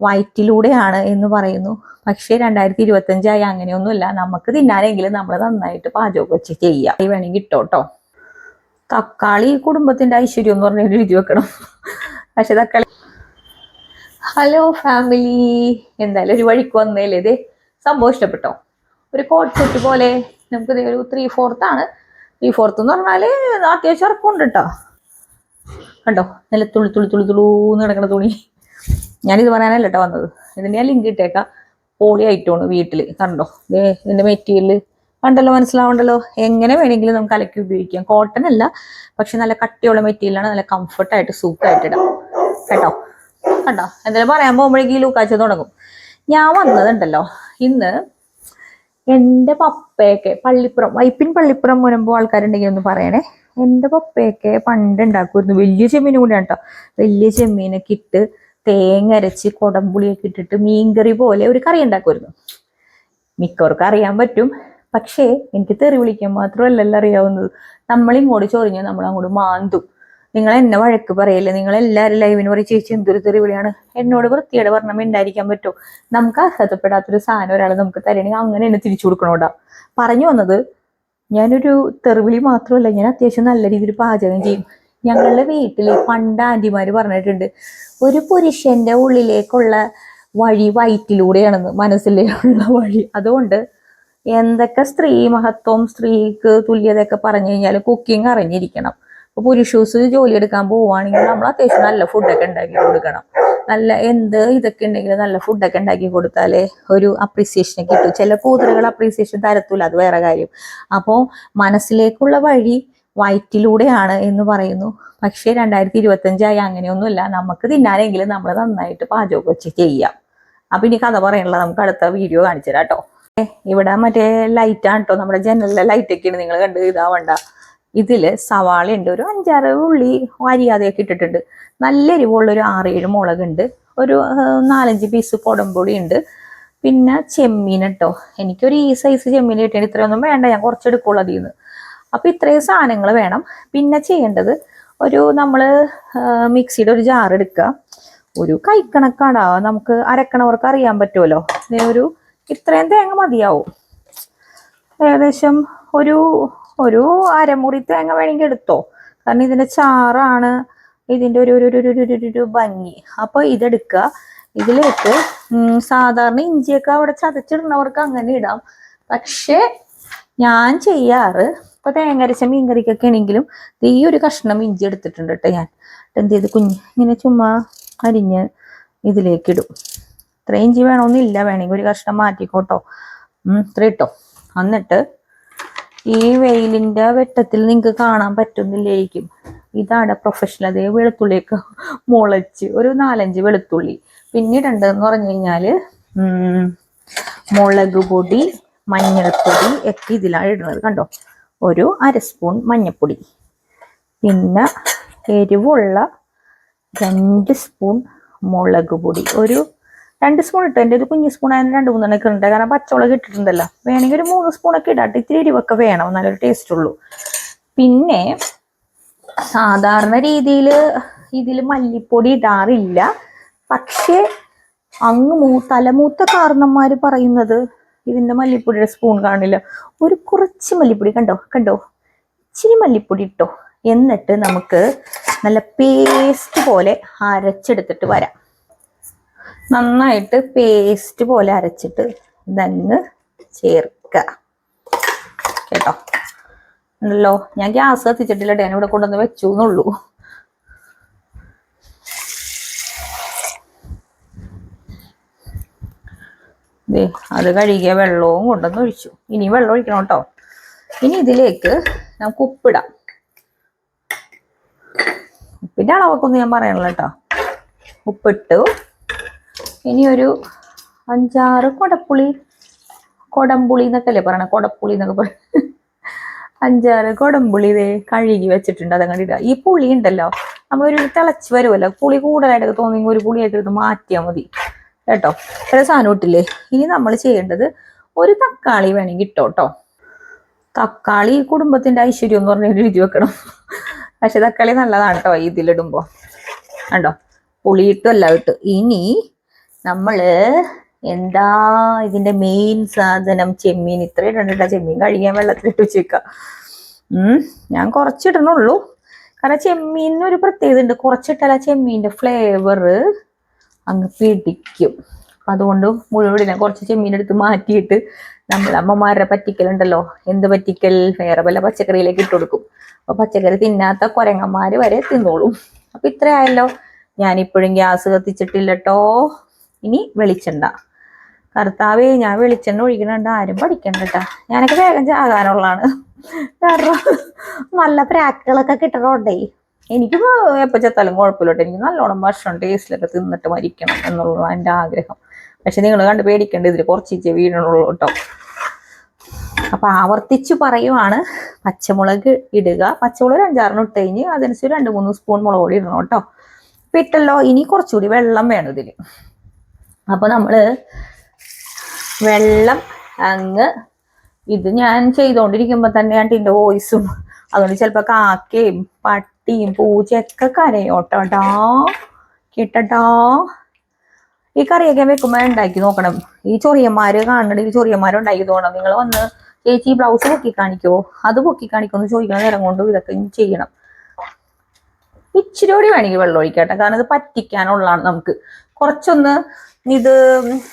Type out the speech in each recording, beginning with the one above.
വയറ്റിലൂടെയാണ് എന്ന് പറയുന്നു. പക്ഷേ രണ്ടായിരത്തി ഇരുപത്തഞ്ചായി അങ്ങനെയൊന്നുമില്ല. നമുക്ക് തിന്നാനെങ്കിലും നമ്മൾ നന്നായിട്ട് പാചകം വെച്ച് ചെയ്യാം. ഈ വേണമെങ്കിൽ ഇട്ടോട്ടോ. തക്കാളി കുടുംബത്തിന്റെ ഐശ്വര്യം എന്ന് പറഞ്ഞ എഴുതി വെക്കണം. പക്ഷെ തക്കാളി ഹലോ ഫാമിലി. എന്തായാലും ഒരു വഴിക്ക് വന്നേലേ ഇതേ? സംഭവം ഇഷ്ടപ്പെട്ടോ? ഒരു കോട്ട് സെറ്റ് പോലെ നമുക്ക് ഒരു ത്രീ ഫോർത്ത് ആണ്. ത്രീ ഫോർത്ത് എന്ന് പറഞ്ഞാൽ അത്യാവശ്യം ഇറക്കമുണ്ട് കേട്ടോ. കണ്ടോ? നല്ല തുളി തുളി തുളി തുളൂന്ന് കിടക്കുന്ന തുണി. ഞാനിത് പറയാനല്ല കേട്ടോ വന്നത്. ഇതിന്റെ ഞാൻ ലിങ്ക് ഇട്ടേക്കാം. പോളി ആയിട്ടോണ് വീട്ടിൽ കണ്ടോ? ഇതിന്റെ മെറ്റീരിയൽ കണ്ടല്ലോ മനസ്സിലാവണ്ടല്ലോ? എങ്ങനെ വേണമെങ്കിലും നമുക്ക് അലക്കി ഉപയോഗിക്കാം. കോട്ടൺ അല്ല പക്ഷെ നല്ല കട്ടിയുള്ള മെറ്റീരിയലാണ് നല്ല കംഫർട്ടായിട്ട് സൂപ്പറായിട്ട് ഇടാം. കേട്ടോ? കണ്ടോ? എന്തായാലും പറയാൻ പോകുമ്പോഴേക്കും ഈ ലൂക്കാച്ച തുടങ്ങും. ഞാൻ വന്നതുണ്ടല്ലോ. ഇന്ന് എന്റെ പപ്പയൊക്കെ പള്ളിപ്പുറം വൈപ്പിൻ പള്ളിപ്പുറം വരുമ്പോൾ ആൾക്കാരുണ്ടെങ്കിൽ ഒന്ന് പറയണേ. എന്റെ പപ്പയൊക്കെ പണ്ട് ഉണ്ടാക്കുമായിരുന്നു വലിയ ചെമ്മീനും കൂടെയാണ് കേട്ടോ വലിയ ചെമ്മീനൊക്കെ ഇട്ട് തേങ്ങ അരച്ച് കുടംപുളിയൊക്കെ ഇട്ടിട്ട് മീൻകറി പോലെ ഒരു കറി ഉണ്ടാക്കുമായിരുന്നു. മിക്കവർക്കും അറിയാൻ പറ്റും. പക്ഷേ എനിക്ക് തെറി വിളിക്കാൻ മാത്രമല്ലല്ലോ അറിയാവുന്നത്. നമ്മളിങ്ങോട്ട് ചൊറിഞ്ഞ നമ്മൾ അങ്ങോട്ട് മാന്തും. നിങ്ങൾ എന്നെ വഴക്ക് പറയല്ലേ? നിങ്ങൾ എല്ലാവരും ലൈവിന് പറയും ചേച്ചി എന്തൊരു തെറി വിളിയാണ്? എന്നോട് വൃത്തിയുടെ പറഞ്ഞാൽ ഉണ്ടായിരിക്കാൻ പറ്റുമോ? നമുക്ക് അർഹതപ്പെടാത്തൊരു സാധനം ഒരാൾ നമുക്ക് തരണമെങ്കിൽ അങ്ങനെ എന്നെ തിരിച്ചു കൊടുക്കണോടാ പറഞ്ഞു വന്നത് ഞാനൊരു തെറിവിളി മാത്രമല്ല ഞാൻ അത്യാവശ്യം നല്ല രീതിയിൽ പാചകം ചെയ്യും. ഞങ്ങളുടെ വീട്ടിൽ പണ്ട് ആന്റിമാര് പറഞ്ഞിട്ടുണ്ട് ഒരു പുരുഷന്റെ ഉള്ളിലേക്കുള്ള വഴി വയറ്റിലൂടെയാണെന്ന് മനസ്സിലേക്കുള്ള വഴി. അതുകൊണ്ട് എന്തൊക്കെ സ്ത്രീ മഹത്വം സ്ത്രീക്ക് തുല്യതയൊക്കെ പറഞ്ഞു കഴിഞ്ഞാൽ കുക്കിംഗ് അറിഞ്ഞിരിക്കണം. ഇപ്പൊ പുരുഷൂസ് ജോലി എടുക്കാൻ പോവുകയാണെങ്കിൽ നമ്മൾ അത്യാവശ്യം നല്ല ഫുഡൊക്കെ ഉണ്ടാക്കി കൊടുക്കണം. നല്ല എന്ത് ഇതൊക്കെ ഉണ്ടെങ്കിൽ നല്ല ഫുഡൊക്കെ ഉണ്ടാക്കി കൊടുത്താലേ ഒരു അപ്രീസിയേഷൻ കിട്ടും. ചില കൂതറുകൾ അപ്രീസിയേഷൻ തരത്തില്ല അത് വേറെ കാര്യം. അപ്പോൾ മനസ്സിലേക്കുള്ള വഴി വയറ്റിലൂടെയാണ് എന്ന് പറയുന്നു. പക്ഷേ രണ്ടായിരത്തി ഇരുപത്തഞ്ചായി അങ്ങനെയൊന്നുമില്ല. നമുക്ക് തിന്നാനെങ്കിലും നമ്മൾ നന്നായിട്ട് പാചകം വെച്ച് ചെയ്യാം. അപ്പൊ ഇനി കഥ പറയാനുള്ള നമുക്ക് അടുത്ത വീഡിയോ കാണിച്ചു തരാം കേട്ടോ. ഇവിടെ മറ്റേ ലൈറ്റാണ് കേട്ടോ. നമ്മുടെ ജനലിലെ ലൈറ്റൊക്കെയാണ് നിങ്ങൾ കണ്ട് ഇതാവണ്ട. ഇതിൽ സവാള ഉണ്ട് ഒരു അഞ്ചാറ് ഉള്ളി അരിയാതെയൊക്കെ ഇട്ടിട്ടുണ്ട്. നല്ല എരിവുള്ള ഒരു ആറേഴ് മുളകുണ്ട്. ഒരു നാലഞ്ച് പീസ് കൊടമ്പൊടി ഉണ്ട് പിന്നെ ചെമ്മീൻ കേട്ടോ. എനിക്കൊരു ഈ സൈസ് ചെമ്മീൻ കിട്ടിയാണ് ഇത്രയൊന്നും വേണ്ട. ഞാൻ കുറച്ചെടുക്കുള്ളൂ അതിൽ നിന്ന് അപ്പൊ ഇത്രയും സാധനങ്ങൾ വേണം. പിന്നെ ചെയ്യേണ്ടത് ഒരു നമ്മൾ മിക്സിയുടെ ഒരു ജാർ എടുക്കുക. ഒരു കൈക്കണക്കാണ്. നമുക്ക് അരക്കണവർക്ക് അറിയാൻ പറ്റുമല്ലോ. ഒരു ഇത്രയും തേങ്ങ മതിയാവും. ഏകദേശം ഒരു ഒരു അരമുറി തേങ്ങ വേണമെങ്കിൽ എടുത്തോ. കാരണം ഇതിന്റെ ചാറാണ് ഇതിന്റെ ഒരു ഒരു ഒരു ഒരു ഭംഗി. അപ്പോൾ ഇതെടുക്കുക. ഇതിലേക്ക് സാധാരണ ഇഞ്ചിയൊക്കെ അവിടെ ചതച്ചിടുന്നവർക്ക് അങ്ങനെ ഇടാം. പക്ഷേ ഞാൻ ചെയ്യാറ് ഇപ്പൊ തേങ്ങ അരച്ച മീൻകറിക്കൊക്കെ ആണെങ്കിലും ഈ ഒരു കഷ്ണം ഇഞ്ചി എടുത്തിട്ടുണ്ട് കേട്ടോ ഞാൻ. എന്ത് ചെയ്ത് കുഞ്ഞ് ഇങ്ങനെ ചുമ്മാ അരിഞ്ഞ് ഇതിലേക്ക് ഇടും ഇത്ര ഇഞ്ചി വേണമെന്നില്ല വേണമെങ്കിൽ ഒരു കഷ്ണം മാറ്റിക്കോട്ടോ. ഇത്ര ഇട്ടോ. എന്നിട്ട് ഈ വെയിലിന്റെ വെട്ടത്തിൽ നിങ്ങൾക്ക് കാണാൻ പറ്റുന്നില്ലായിരിക്കും ഇതാണ് പ്രൊഫഷണൽ അതേ വെളുത്തുള്ളിയൊക്കെ മുളച്ച് ഒരു നാലഞ്ച് വെളുത്തുള്ളി. പിന്നീടുണ്ടെന്ന് പറഞ്ഞു കഴിഞ്ഞാൽ ഉം, മുളക് പൊടി മഞ്ഞൾപ്പൊടി ഒക്കെ ഇതിലാണ് ഇടുന്നത്. കണ്ടോ? ഒരു അര സ്പൂൺ മഞ്ഞൾപ്പൊടി പിന്നെ എരിവുള്ള രണ്ട് സ്പൂൺ മുളക് പൊടി. ഒരു രണ്ട് സ്പൂൺ ഇട്ട് എന്റെ ഒരു കുഞ്ഞു സ്പൂൺ ആയതിന് രണ്ട് മൂന്നെണ്ണൊക്കെ ഉണ്ട് കാരണം പച്ചമുളക് ഇട്ടിട്ടുണ്ടല്ലോ. വേണമെങ്കിൽ ഒരു മൂന്ന് സ്പൂണൊക്കെ ഇടാട്ട് ഇത്തിരി എരിവൊക്കെ വേണം. നല്ലൊരു ടേസ്റ്റ് ഉള്ളൂ. പിന്നെ സാധാരണ രീതിയിൽ ഇതിൽ മല്ലിപ്പൊടി ഇടാറില്ല. പക്ഷേ അങ്ങ് മൂ തലമൂത്ത കാരണന്മാർ പറയുന്നത് ഇതിന്റെ മല്ലിപ്പൊടിയുടെ സ്പൂൺ കാണില്ല. ഒരു കുറച്ച് മല്ലിപ്പൊടി കണ്ടോ? കണ്ടോ? ഇച്ചിരി മല്ലിപ്പൊടി ഇട്ടോ. എന്നിട്ട് നമുക്ക് നല്ല പേസ്റ്റ് പോലെ അരച്ചെടുത്തിട്ട് വരാം. നന്നായിട്ട് പേസ്റ്റ് പോലെ അരച്ചിട്ട് ഇതങ്ങ് ചേർക്കുക കേട്ടോ? ഉണ്ടല്ലോ? ഞാൻ ഗ്യാസ് കത്തിച്ചിട്ടില്ല ഞാൻ ഇവിടെ കൊണ്ടുവന്ന് വെച്ചു എന്നുള്ളൂ ദേ അത് കഴുകിയ വെള്ളവും കൊണ്ടുവന്ന് ഒഴിച്ചു. ഇനി വെള്ളം ഒഴിക്കണം കേട്ടോ. ഇനി ഇതിലേക്ക് നമുക്ക് ഉപ്പിടാം. ഉപ്പിന്റെ അളവൊക്കെ ഞാൻ പറയണല്ലോ കേട്ടോ. ഉപ്പിട്ടു. ഇനി ഒരു അഞ്ചാറ് കൊടപ്പുളി കൊടംപുളി എന്നൊക്കെ അല്ലേ പറയണേ? കൊടപ്പുളി എന്നൊക്കെ പറ അഞ്ചാറ് കൊടംപുളി ഇതേ കഴുകി വെച്ചിട്ടുണ്ട്. അതങ്ങോട്ട് ഇടുക ഈ പുളി ഉണ്ടല്ലോ നമ്മളൊരു തിളച്ച് വരുമല്ലോ. പുളി കൂടുതലായിട്ടൊക്കെ തോന്നിയെങ്കിൽ ഒരു പുളിയായിട്ട് എടുത്ത് മാറ്റിയാൽ മതി. കേട്ടോ? ഇത്ര സാധനം ഇനി നമ്മൾ ചെയ്യേണ്ടത് ഒരു തക്കാളി വേണമെങ്കിൽ ഇട്ടോ കേട്ടോ തക്കാളി കുടുംബത്തിന്റെ ഐശ്വര്യം എന്ന് പറഞ്ഞ എഴുതി വെക്കണം. പക്ഷെ തക്കാളി നല്ലതാണ് കേട്ടോ ഇതിലിടുമ്പോ. കണ്ടോ? പുളിയിട്ടും എല്ലാം ഇട്ട്. ഇനി നമ്മൾ എന്താ ഇതിന്റെ മെയിൻ സാധനം? ചെമ്മീൻ. ഇത്ര ഇടണ്ട. ചെമ്മീൻ കഴിക്കാൻ വെള്ളത്തിലിട്ട് വെച്ചേക്കാം. ഞാൻ കുറച്ചിടണുള്ളൂ. കാരണം ചെമ്മീനിന് ഒരു പ്രത്യേകത ഉണ്ട്. കുറച്ചിട്ടാൽ ആ ചെമ്മീന്റെ ഫ്ലേവർ അങ്ങ് പിടിക്കും. അപ്പം അതുകൊണ്ട് മുഴുവൻ കുറച്ച് ചെമ്മീൻ എടുത്ത് മാറ്റിയിട്ട് നമ്മൾ അമ്മമാരുടെ പറ്റിക്കലുണ്ടല്ലോ. എന്ത് പറ്റിക്കൽ? വേറെ പല പച്ചക്കറിയിലേക്ക് ഇട്ട് കൊടുക്കും. അപ്പൊ പച്ചക്കറി തിന്നാത്ത കുരങ്ങന്മാര് വരെ തിന്നോളും. അപ്പൊ ഇത്രയായല്ലോ ഞാനിപ്പോഴും ഗ്യാസ് കത്തിച്ചിട്ടില്ലട്ടോ. ഇനി വെളിച്ചെണ്ണ. കർത്താവേ ഞാൻ വെളിച്ചെണ്ണ ഒഴിക്കണുണ്ട്. ആരും പഠിക്കണ്ട ഞാനൊക്കെ വേഗം ചാകാനുള്ളതാണ് കാരണം നല്ല പ്രാക്കുകളൊക്കെ കിട്ടണോണ്ടേ. എനിക്ക് എപ്പോൾ ചെത്താലും കുഴപ്പമില്ലോട്ടെ എനിക്ക് നല്ലോണം ഭക്ഷണം ടേസ്റ്റിലൊക്കെ തിന്നിട്ട് മരിക്കണം എന്നുള്ളതാണ് എന്റെ ആഗ്രഹം. പക്ഷെ നിങ്ങൾ കണ്ട് പേടിക്കേണ്ട ഇതിൽ കുറച്ചിച്ചേ വീഴണുള്ളൂ കേട്ടോ അപ്പൊ ആവർത്തിച്ച് പറയുവാണ് പച്ചമുളക് ഇടുക. പച്ചമുളക് അഞ്ചാറിന് ഇട്ട് കഴിഞ്ഞ് അതനുസരിച്ച് രണ്ട് മൂന്ന് സ്പൂൺ മുളക് പൊടി ഇടണം കേട്ടോ പിറ്റല്ലോ ഇട്ടല്ലോ ഇനി കുറച്ചുകൂടി വെള്ളം വേണം ഇതിൽ അപ്പൊ നമ്മൾ വെള്ളം അങ്ങ് ഇത് ഞാൻ ചെയ്തുകൊണ്ടിരിക്കുമ്പോൾ തന്നെ ഞാൻ ഇതിന്റെ വോയിസും അതുകൊണ്ട് ചിലപ്പോ കാക്കയും പട്ടിയും പൂച്ചയൊക്കെ കരയോട്ടോട്ടാ കേട്ടോ ഈ കറിയൊക്കെ വെക്കുമ്പോ ഉണ്ടാക്കി നോക്കണം. ഈ ചൊറിയന്മാര് കാണണമെങ്കിൽ ചൊറിയന്മാർ ഉണ്ടാക്കി തോന്നണം നിങ്ങൾ വന്ന് ചേച്ചി ബ്ലൗസ് പൊക്കി കാണിക്കോ? അത് പൊക്കി കാണിക്കോ എന്ന് നേരം കൊണ്ട് ഇതൊക്കെ ചെയ്യണം. ഇച്ചിരി കൂടി വേണമെങ്കിൽ വെള്ളം ഒഴിക്കട്ടെ. കാരണം ഇത് പറ്റിക്കാനുള്ളതാണ് നമുക്ക്. കുറച്ചൊന്ന് ഇത്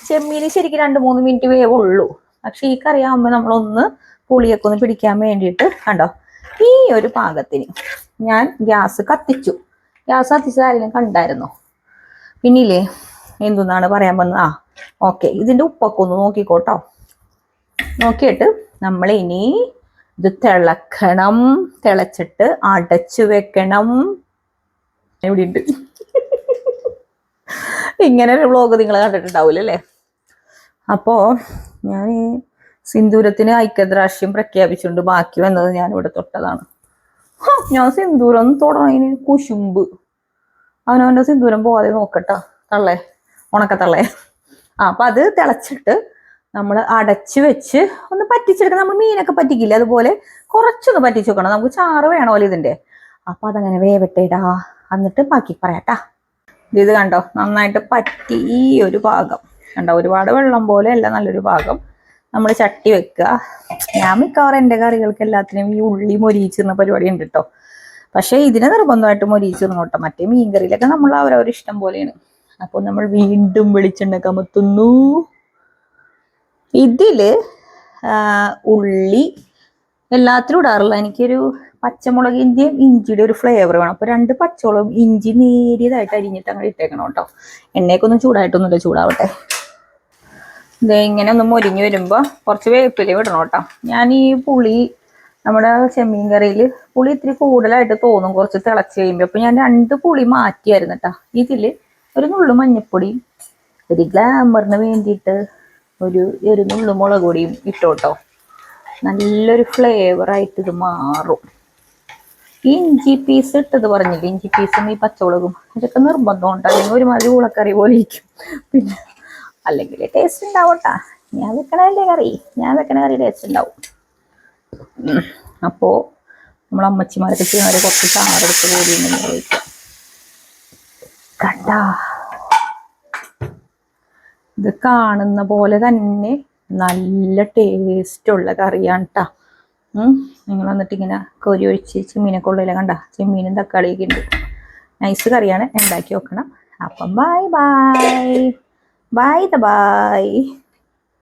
ചെമ്മീന് ശരിക്കും രണ്ട് മൂന്ന് മിനിറ്റ് വേവുള്ളൂ. പക്ഷെ ഈ കറി ആകുമ്പോൾ നമ്മളൊന്ന് പുളിയൊക്കെ ഒന്ന് പിടിക്കാൻ വേണ്ടിയിട്ട് കണ്ടോ? ഈ ഒരു പാകത്തിന്. ഞാൻ ഗ്യാസ് കത്തിച്ചു. ഗ്യാസ് കത്തിച്ചത് ആരെങ്കിലും കണ്ടായിരുന്നോ? പിന്നില്ലേ? എന്തെന്നാണ് പറയാൻ വന്നത്? ആ ഓക്കെ. ഇതിന്റെ ഉപ്പൊക്കെ ഒന്ന് നോക്കിക്കോട്ടോ. നോക്കിയിട്ട് നമ്മൾ ഇനി ഇത് തിളക്കണം. തിളച്ചിട്ട് അടച്ചു വെക്കണം. എവിടെയുണ്ട്? ഇങ്ങനെ ഒരു വ്ളോഗ് നിങ്ങൾ കണ്ടിട്ടുണ്ടാവില്ല അല്ലേ? അപ്പോ ഞാൻ സിന്ദൂരത്തിന് ഐക്യദ്രാശ്യം പ്രഖ്യാപിച്ചുകൊണ്ട് ബാക്കി വന്നത് ഞാൻ ഇവിടെ തൊട്ടതാണ്. ഞാൻ സിന്ദൂരം തൊടണതിന് കുശുമ്പ്. അവനവന്റെ സിന്ദൂരം പോവാതെ നോക്കട്ടാ. തള്ളേ. ഉണക്ക തള്ളേ. ആ അപ്പൊ അത് തിളച്ചിട്ട് നമ്മൾ അടച്ച് വെച്ച് ഒന്ന് പറ്റിച്ചെടുക്കണം. നമ്മൾ മീനൊക്കെ പറ്റിക്കില്ല? അതുപോലെ കുറച്ചൊന്ന് പറ്റിച്ചു വെക്കണം. നമുക്ക് ചാറ് വേണമല്ലോ ഇതിന്റെ. അപ്പൊ അതങ്ങനെ വേവട്ടേടാ. എന്നിട്ട് ബാക്കി പറയാട്ടാ. ഇത് കണ്ടോ? നന്നായിട്ട് പറ്റി ഈ ഒരു ഭാഗം. കണ്ടോ? ഒരുപാട് വെള്ളം പോലെ അല്ല നല്ലൊരു ഭാഗം. നമ്മൾ ചട്ടി വെക്കുക. ഞാൻ മിക്കവാറും എന്റെ കറികൾക്ക് എല്ലാത്തിനും ഈ ഉള്ളി മൊരിയിച്ചിരുന്ന പരിപാടി ഉണ്ട് കേട്ടോ പക്ഷേ ഇതിനെ നിർബന്ധമായിട്ട് മൊരിയിച്ചിരുന്നു കേട്ടോ മറ്റേ മീൻ കറിയിലൊക്കെ നമ്മൾ അവരവർ ഇഷ്ടം പോലെയാണ്. അപ്പോൾ നമ്മൾ വീണ്ടും വെളിച്ചെണ്ണ കമത്തുന്നു ഇതിൽ ഉള്ളി എല്ലാത്തിലും ഇടാറില്ല എനിക്കൊരു പച്ചമുളകിന്റെയും ഇഞ്ചിയുടെ ഒരു ഫ്ലേവർ വേണം. അപ്പൊ രണ്ട് പച്ചമുളകും ഇഞ്ചി നേരിയതായിട്ട് അരിഞ്ഞിട്ട് അങ്ങനെ ഇട്ടേക്കണം കേട്ടോ എണ്ണയൊക്കെ ഒന്നും ചൂടായിട്ടൊന്നുമില്ല ചൂടാവട്ടെ. ഇങ്ങനെ ഒന്ന് മൊരിഞ്ഞു വരുമ്പോൾ കുറച്ച് വേപ്പില വിടണം കേട്ടോ. ഞാൻ ഈ പുളി നമ്മുടെ ചെമ്മീൻ കറിയിൽ പുളി ഇത്തിരി കൂടുതലായിട്ട് തോന്നും കുറച്ച് തിളച്ച് കഴിയുമ്പോൾ അപ്പൊ ഞാൻ രണ്ട് പുളി മാറ്റിയായിരുന്നു കേട്ടോ. ഇതിൽ ഒരു നുള്ളു മഞ്ഞൾപ്പൊടി ഒരു ഗ്ലാമറിന് വേണ്ടിയിട്ട് ഒരു ഒരു നുള്ളു മുളക് പൊടിയും ഇട്ടോട്ടോ നല്ലൊരു ഫ്ലേവറായിട്ട് ഇത് മാറും. ഈ ഇഞ്ചി പീസ് ഇട്ടത് പറഞ്ഞില്ലേ? ഇഞ്ചി പീസും ഈ പച്ചമുളകും ഇതൊക്കെ നിർബന്ധമുണ്ട് അല്ലെങ്കിൽ ഒരുമാതിരി ഉളക്കറി പോലെ ഇരിക്കും. പിന്നെ അല്ലെങ്കിൽ ടേസ്റ്റ് ഉണ്ടാവട്ടാ. ഞാൻ വെക്കണല്ലേ കറി? ഞാൻ വെക്കണ കറി ടേസ്റ്റ് ഉണ്ടാവും. അപ്പോ നമ്മളെ അമ്മച്ചിമാരൊക്കെ ചെയ്യുന്നവരെ കുറച്ച് ചാറെടുത്ത് കൂടി ഒഴിക്കാം കണ്ടാ? ഇത് കാണുന്ന പോലെ തന്നെ നല്ല ടേസ്റ്റുള്ള കറിയാണ് കേട്ടോ നിങ്ങൾ വന്നിട്ട് ഇങ്ങനെ കോരി ഒഴിച്ച് ചെമ്മീനൊക്കെ ഉള്ളില്ല കണ്ട? ചെമ്മീനും തക്കാളിയൊക്കെ ഉണ്ട്. നൈസ് കറിയാണ്. ഉണ്ടാക്കി വെക്കണം അപ്പം ബൈ ബൈ Bye, bye.